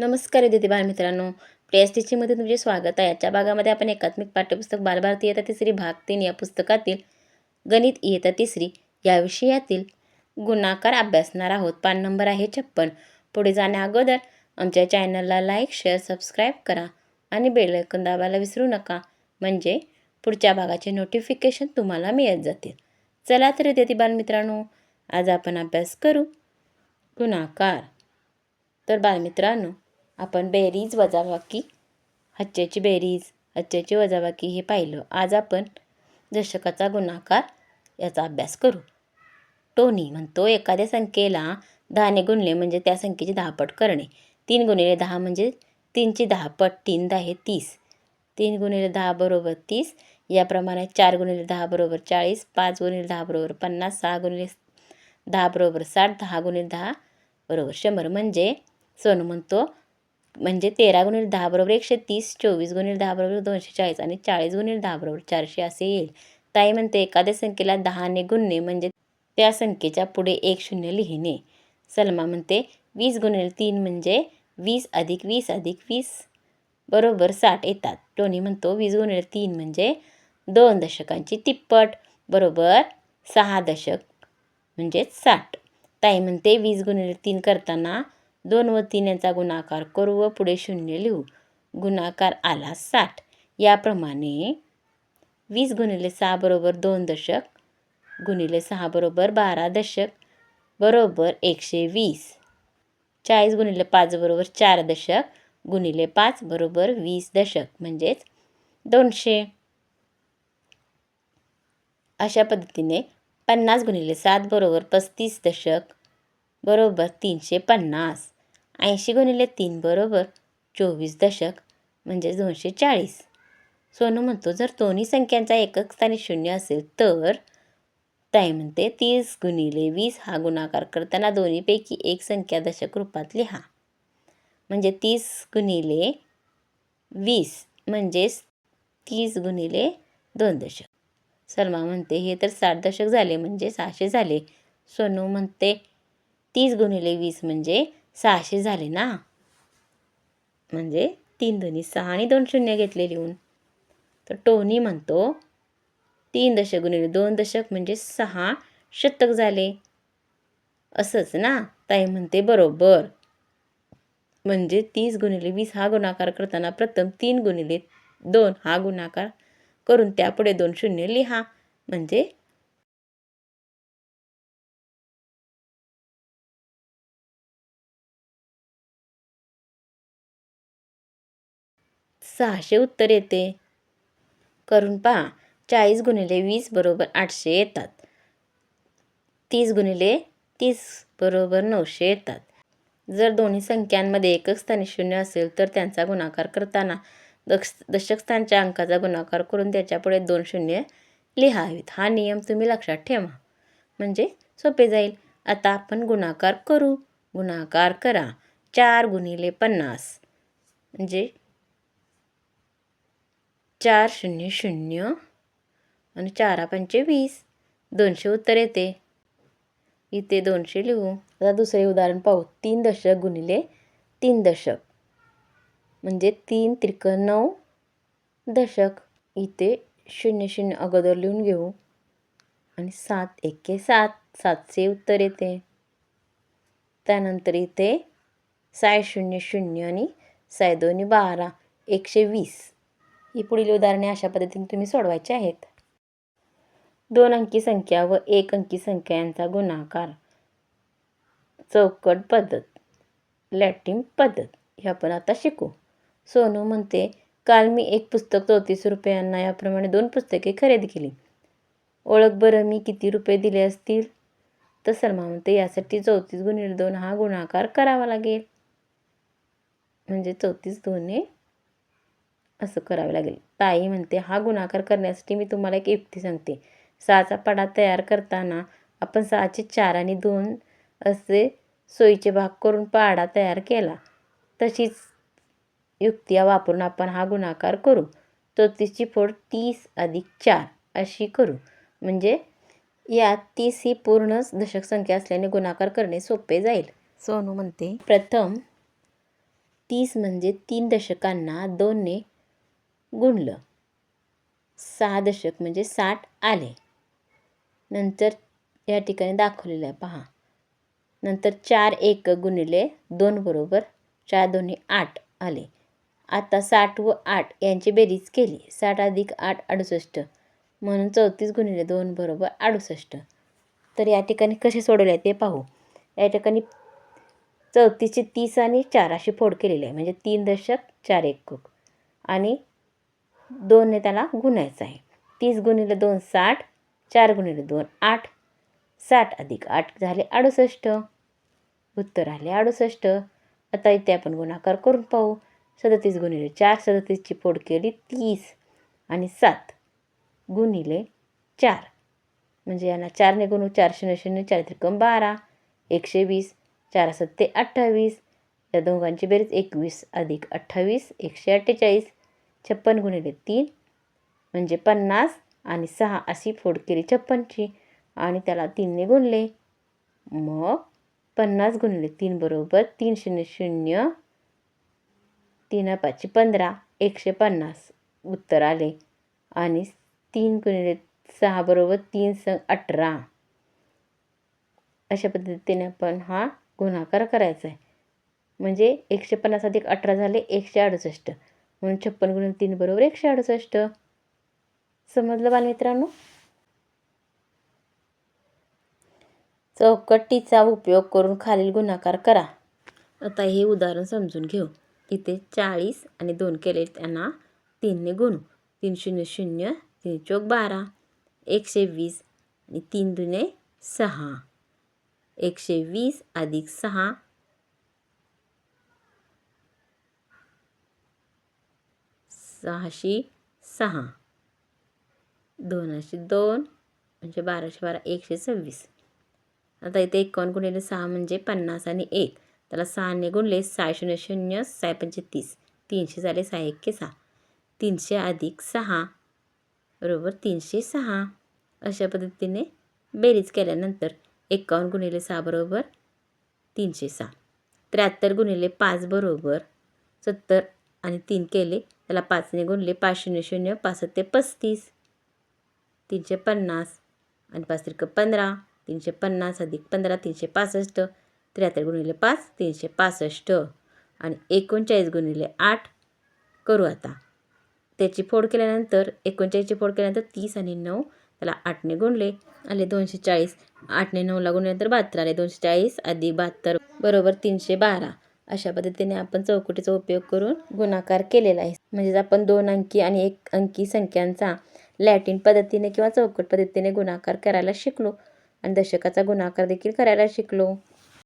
नमस्कार विद्यार्थी बालमित्रांनो. प्रेस टीचिंगमध्ये तुमचे स्वागत आहे. आजच्या भागामध्ये आपण एकात्मिक पाठ्यपुस्तक बालभारती इयत्ता तिसरी भाग तीन या पुस्तकातील गणित इयत्ता तिसरी या विषयातील गुणाकार अभ्यासणार आहोत. पान नंबर आहे छप्पन. पुढे जाण्या अगोदर आमच्या चॅनलला लाईक शेअर सबस्क्राईब करा आणि बेलकन दाबायला विसरू नका. म्हणजे पुढच्या भागाचे नोटिफिकेशन तुम्हाला मिळत जातील. चला तर विद्यार्थी बालमित्रांनो आज आपण अभ्यास करू गुणाकार. तर बालमित्रांनो आपण बेरीज वजाबाकी हच्च्याची बेरीज हच्च्याची वजाबाकी हे पाहिलं. आज आपण दशकाचा गुणाकार याचा अभ्यास करू. टोनी म्हणतो एखाद्या संख्येला दहाने गुणले म्हणजे त्या संख्येची दहापट करणे. तीन गुणिले दहा म्हणजे तीनची दहापट तीन दहा तीस. तीन गुणिले दहा बरोबर तीस याप्रमाणे चार गुणिले दहा बरोबर चाळीस पाच गुणिले दहा बरोबर पन्नास सहा गुणिले दहा बरोबर साठ दहा गुणिले दहा बरोबर शंभर. म्हणजे सोनू म्हणतो म्हणजे तेरा गुणिले दहा बरोबर एकशे तीस चोवीस गुणिले दहा बरोबर दोनशे चाळीस आणि चाळीस गुणिले दहा बरोबर चारशे असे येईल. ताई म्हणते एखाद्या संख्येला दहाने गुणणे म्हणजे त्या संख्येच्या पुढे एक शून्य लिहिणे. सलमा म्हणते वीस गुणिले तीन म्हणजे वीस अधिक वीस अधिक वीस बरोबर साठ येतात. टोनी म्हणतो वीस गुणिले तीन म्हणजे दोन दशकांची तिप्पट बरोबर सहा दशक म्हणजेच साठ. ताई म्हणते वीस गुणिले तीन करताना दोन व तीन यांचा गुणाकार करू व पुढे शून्य लिहू. गुणाकार आला साठ. याप्रमाणे वीस गुणिले सहा बरोबर दोन दशक गुणिले सहा बरोबर बारा दशक बरोबर एकशे वीस. चाळीस गुणिले पाच बरोबर चार दशक गुणिले पाच बरोबर वीस दशक म्हणजेच दोनशे. अशा पद्धतीने पन्नास गुणिले सात बरोबर पस्तीस दशक बरोबर तीनशे पन्नास. ऐंशी गुणिले तीन बरोबर चोवीस दशक म्हणजे दोनशे चाळीस. सोनू म्हणतो जर दोन्ही संख्यांचा एकक स्थानी शून्य असेल तर? ताई म्हणते तीस गुणिले वीस हा गुणाकार करताना दोन्हीपैकी एक संख्या दशक रूपात लिहा. म्हणजे तीस गुणिले वीस म्हणजेच तीस गुणिले दोन दशक. सलमा म्हणते हे तर साठ दशक झाले म्हणजे सहाशे झाले. सोनू म्हणते तीस गुणिले वीस म्हणजे सहाशे झाले ना? म्हणजे तीन दोन्ही सहा आणि दोन शून्य घेतले लिहून. तर टोनी म्हणतो तीन दशक गुणिले दोन दशक म्हणजे सहा शतक झाले. असंच ना? ताई म्हणते बरोबर. म्हणजे तीस गुणिले वीस हा गुणाकार करताना प्रथम तीन गुणिले दोन हा गुणाकार करून त्यापुढे दोन शून्य लिहा. म्हणजे सहाशे उत्तर येते. करून पहा चाळीस गुणिले वीस बरोबर आठशे येतात. तीस गुणिले तीस बरोबर नऊशे येतात. जर दोन्ही संख्यांमध्ये एकक स्थानी शून्य असेल तर त्यांचा गुणाकार करताना दक्ष दशकस्थानच्या अंकाचा गुणाकार करून त्याच्यापुढे दोन शून्य लिहावेत. हा नियम तुम्ही लक्षात ठेवा. म्हणजे सोपे जाईल. आता आपण गुणाकार करू. गुणाकार करा. चार गुणिले पन्नास. म्हणजे चार शून्य शून्य आणि चारा पंचे वीस. दोनशे उत्तर येते. इथे दोनशे लिहू. आता दुसरे उदाहरण पाहू. तीन दशक गुणिले तीन दशक. म्हणजे तीन त्रिक नऊ दशक. इथे शून्य शून्य अगोदर लिहून घेऊ. आणि सात एके सात. सातशे उत्तर येते. त्यानंतर इथे साय शून्य शून्य आणि साय दोन्ही बारा. एकशे वीस. ही पुढील उदाहरणे अशा पद्धतीने तुम्ही सोडवायची आहेत. दोन अंकी संख्या व एक अंकी संख्या यांचा गुणाकार. चौकट पद्धत. लॅटिन पद्धत. हे आपण आता शिकू. सोनू म्हणते काल मी एक पुस्तक चौतीस रुपयांना याप्रमाणे दोन पुस्तके खरेदी केली. ओळख बरं मी किती रुपये दिले असतील? तर सलमा म्हणते यासाठी चौतीस गुणिले दोन हा गुणाकार करावा लागेल. म्हणजे चौतीस दोन्ही असं करावे लागेल. ताई म्हणते हा गुणाकार करण्यासाठी मी तुम्हाला एक युक्ती सांगते. सहाचा पाडा तयार करताना आपण सहाचे चार आणि दोन असे सोयीचे भाग करून पाडा तयार केला. तशीच युक्ती वापरून आपण हा गुणाकार करू. चौतीसची फोड तीस अधिक चार अशी करू. म्हणजे यात तीस ही पूर्ण दशक संख्या असल्याने गुणाकार करणे सोपे जाईल. सोनू म्हणते प्रथम तीस म्हणजे तीन दशकांना दोनने गुणलं. सहा दशक म्हणजे साठ आले. नंतर या ठिकाणी दाखवलेलं आहे पहा. नंतर चार एक गुणिले दोन बरोबर चार दोन्ही आठ आले. आता साठ व आठ यांची बेरीज केली. साठ अधिक आठ अडुसष्ट. म्हणून चौतीस गुणिले दोन बरोबर अडुसष्ट. तर या ठिकाणी कसे सोडवले ते पाहू. या ठिकाणी चौतीसचे तीस आणि चार अशी फोड केलेली आहे. म्हणजे तीन दशक चार एक आणि दोनने त्याला गुणायचं आहे. तीस गुणिले दोन साठ. चार गुणिले दोन आठ. साठ अधिक आठ झाले अडुसष्ट. उत्तर आले अडुसष्ट. आता इथे आपण गुणाकार करून पाहू. सदतीस गुणिले चार सदतीसची फोड केली तीस. आणि सात गुणिले चार. म्हणजे यांना चारने गुणू चार शून्य शून्य चार त्रिकम बारा. एकशे वीस चार सत्ते अठ्ठावीस. या दोघांची बेरीज एकवीस अधिक अठ्ठावीस एकशे अठ्ठेचाळीस. छप्पन गुणिले तीन म्हणजे पन्नास आणि सहा अशी फोड केली छप्पनची. आणि त्याला तीनने गुणले. मग पन्नास गुणिले तीन बरोबर तीन शून्य शून्य तीन पाचशे पंधरा एकशे पन्नास उत्तर आले. आणि तीन गुणिले सहा बरोबर तीन स अठरा. अशा पद्धतीने आपण हा गुणाकार करायचा आहे. म्हणजे एकशे पन्नास अधिक अठरा झाले एकशे अडुसष्ट. म्हणून छप्पन गुणिले तीन बरोबर एकशे अडुसष्ट. समजलं बालमित्रांनो चौकटीचा उपयोग करून खालील गुणाकार करा. आता हे उदाहरण समजून घेऊ. इथे चाळीस आणि दोन केले त्यांना तीनने गुणू. तीन शून्य शून्य तीन चौक बारा. एकशे वीस आणि तीन दुने सहा. एकशे वीस अधिक सहा सहाशे सहा. दोनशे दोन म्हणजे बाराशे बारा एकशे सव्वीस. आता इथे एकावन्न गुणिले सहा म्हणजे पन्नास आणि एक. त्याला सहाने गुणले सहा शून्य शून्य सहा पंचे तीस. तीनशे झाले सहा एक्के सहा. तीनशे अधिक सहा बरोबर तीनशे सहा. अशा पद्धतीने बेरीज केल्यानंतर एकावन्न गुणिले सहा बरोबर तीनशे सहा. त्र्याहत्तर गुणिले पाच बरोबर सत्तर आणि तीन केले त्याला पाचने गुणले पाच शून्य शून्य पाच ते पस्तीस. तीनशे पन्नास आणि पाच त्रिक पंधरा तीनशे पन्नास अधिक पंधरा तीनशे पासष्ट. त्र्याहत्तर गुणिले पाच तीनशे पासष्ट. आणि एकोणचाळीस गुणिले आठ. करू आता. त्याची फोड केल्यानंतर एकोणचाळीसची फोड केल्यानंतर तीस आणि नऊ त्याला आठने गुणले. आले दोनशे चाळीस. आठने नऊला गुणल्यानंतर बहात्तर. आले दोनशे चाळीस अधिक बहात्तर. बरोबर तीनशे बारा. अशा पद्धतीने आपण चौकटीचा उपयोग करून गुणाकार केलेला आहे. म्हणजेच आपण दोन अंकी आणि एक अंकी संख्यांचा लॅटिन पद्धतीने किंवा चौकट पद्धतीने गुणाकार करायला शिकलो आणि दशकाचा गुणाकार देखील करायला शिकलो.